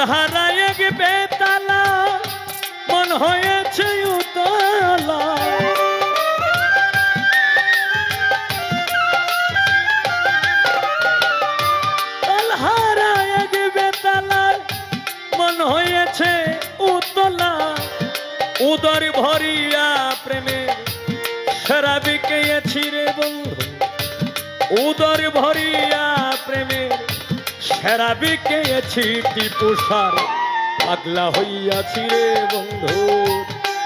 এক বেতালা, মন হয়েছে উতলা। হয়েছে উতলা। উদর ভরিয়া প্রেমে শরাবি কেছি রে বন্ধু। উদর ভরিয়া প্রেমে শরাবি কেছি টিপুষার পাগলা হইয়াছি রে বন্ধু,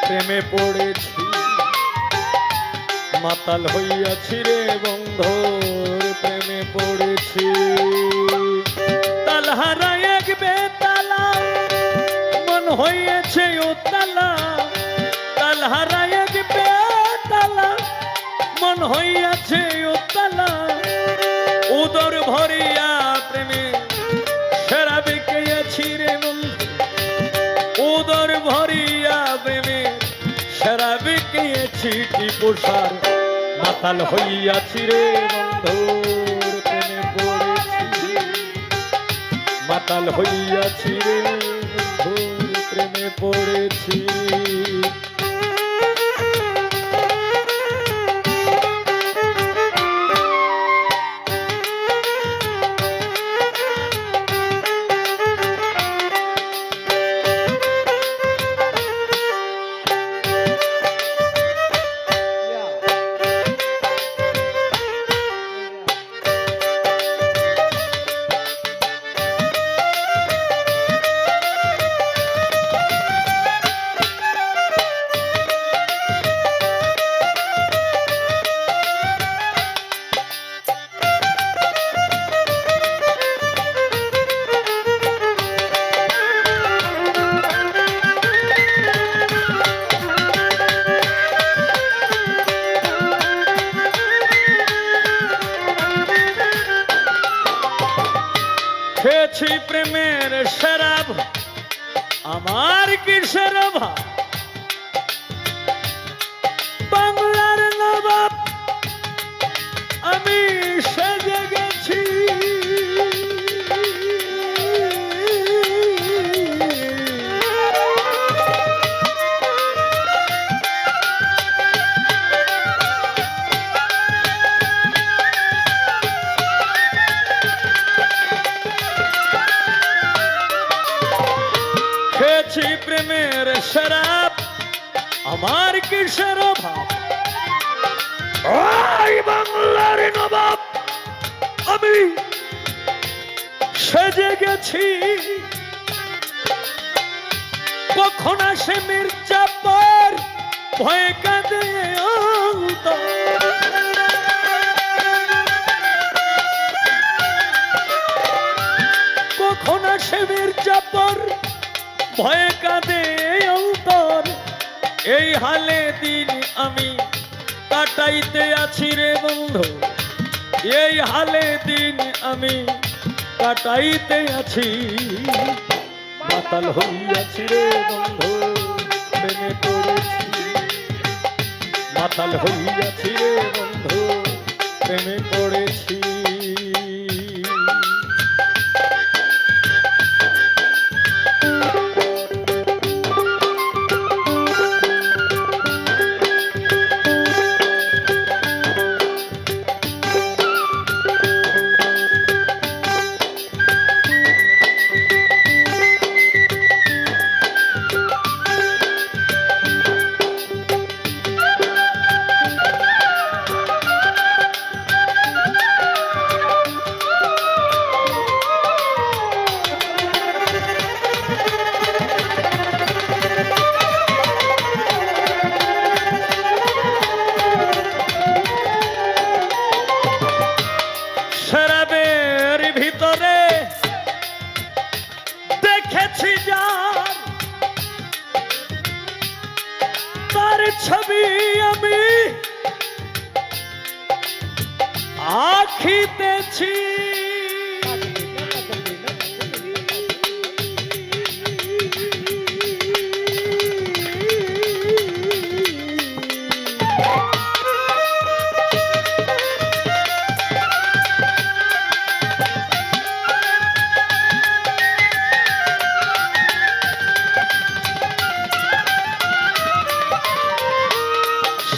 প্রেমে পড়েছি। মাতাল হইয়াছি রে বন্ধু, প্রেমে পড়েছি। তালহারা এক বেতালা, মন হইয়াছে উতালা। তালহারা এক বেতালা, মন হইয়াছে উতালা। উদর ভরিয়া ভরিয়া প্রেমে সেরা বিকেছি পোষার মাতাল হইয়াছি রে বন্ধুর প্রেমে পড়েছি। মাতাল হইয়াছি রে খেয়েছি প্রেমের শরাব আমার কিসের অভাব ওই বাংলার নবাব। আমি সেজে গেছি। কখন আসে মির্জাপুর ভয়ে কাঁদে। কখন আসে মির্জাপুর ভয়ে কাঁদে অন্তর। এই হালে দিন আমি কাটাইতে আছি রে বন্ধু। এই হালে দিন আমি কাটাইতে আছি। মাতাল হইয়াছি রে বন্ধু মাতাল হইয়াছি রে বন্ধু।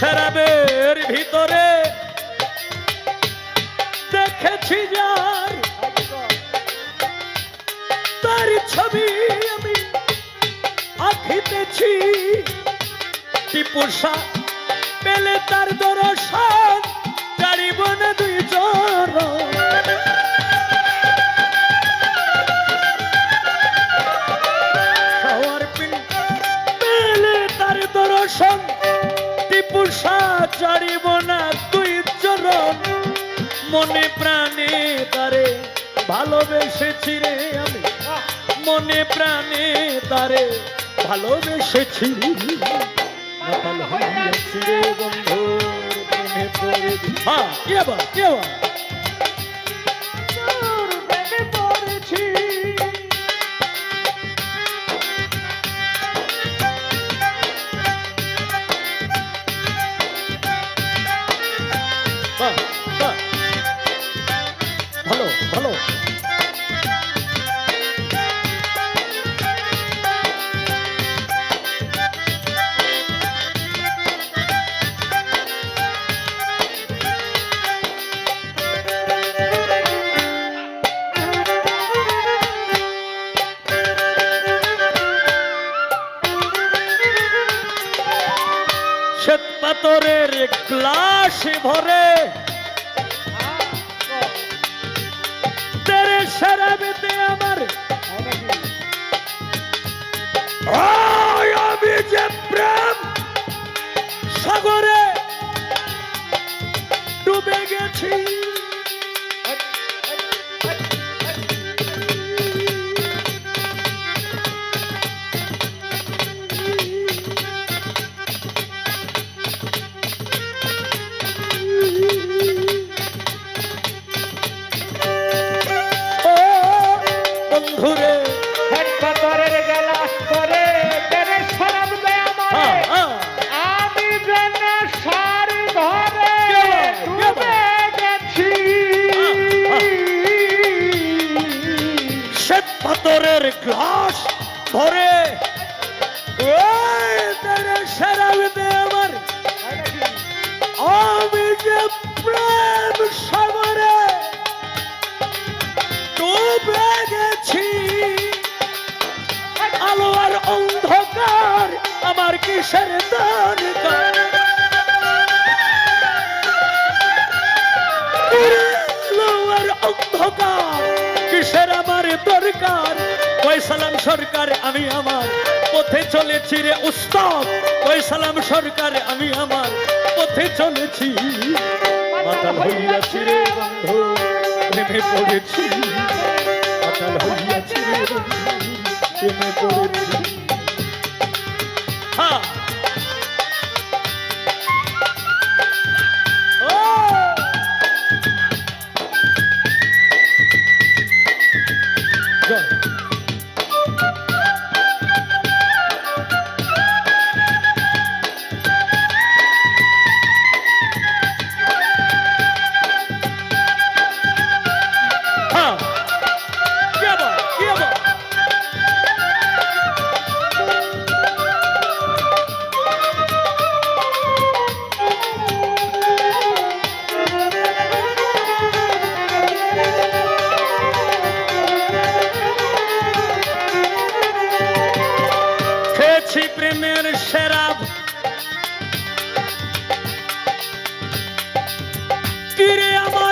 শরাবের ভিতরে দেখেছি যার। তার ছবি আমি আঁকিতেছি টিপুষা পেলে তার দর্শন জানিব না দুই চরণ। ভালোবেসেছি রে আমি। মনে প্রাণে তারে ভালোবেসেছি। বন্ধু। হ্যাঁ কে কে শ্বেত পাথরের গ্লাস ভরে। তেরে শরাবেতে আমার। আমি যে প্রেম সাগরে ডুবে গেছি। ওই তেরে আমার। আমি যে প্রেম সাগরে ডুবে গেছি আলো আর অন্ধকার আমার কিসের দরকার অন্ধকার সালাম সরকার, আমি আমার পথে চলেছি রে উস্তাদ। সালাম সরকার, আমি আমার পথে চলেছি। হ্যাঁ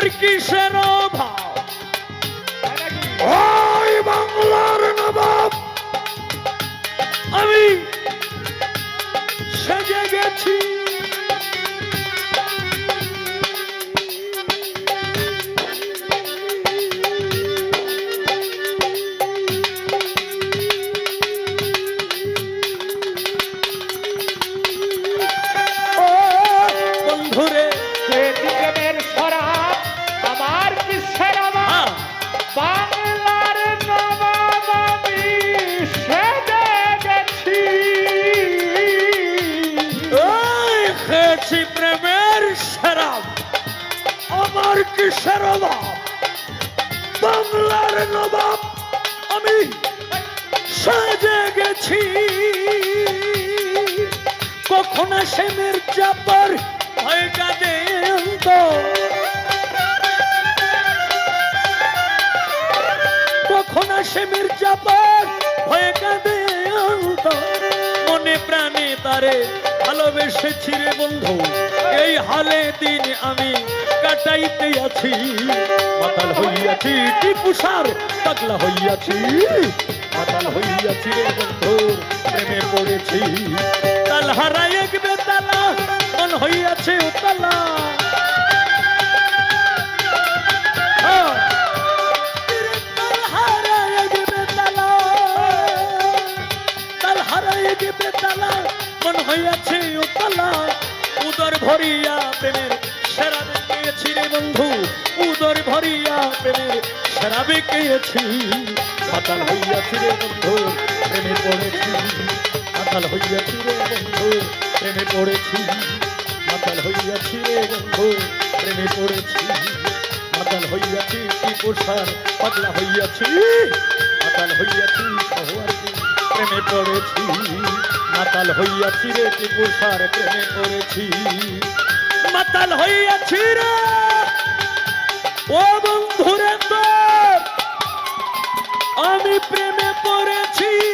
আমার কিসের অভাব? ওই বাংলার নবাব। আমি সেজে গেছি। বাংলার কিসের অভাব? বাংলার নবাব আমি সাজে গেছি। কখন সে মির্জাপার হয়ে কাঁদে কখন সে মির্জাপার হয়ে কাঁদে মনে প্রাণে তারে ভালোবেসেছি রে বন্ধু। এই হালে দিন আমি কাটাইতে আছি। মাতাল হইয়াছি টিপুসার পাগলা হইয়াছি। মাতাল হইয়াছি রে বন্ধু, প্রেমে পড়েছি। তাল হারাই এক বেতালা, মন হইয়াছে উতালা। সেরাবে পেয়েছি মাতাল হইয়াছি রে বন্ধু, প্রেমে পড়েছি। মাতাল হইয়াছি রে বন্ধু, প্রেমে পড়েছি। মাতাল হইয়াছি রে বন্ধু, প্রেমে পড়েছি। মাতাল হইয়াছি কি পোষার পাগলা হইয়াছি। মাতাল হইয়াছি প্রেমে পড়েছি। মাতাল হইয়াছি রে কি পোষার প্রেমে পড়েছি। মাতাল হইয়াছি রে, ও বন্ধুরে আমি প্রেমে পড়েছি।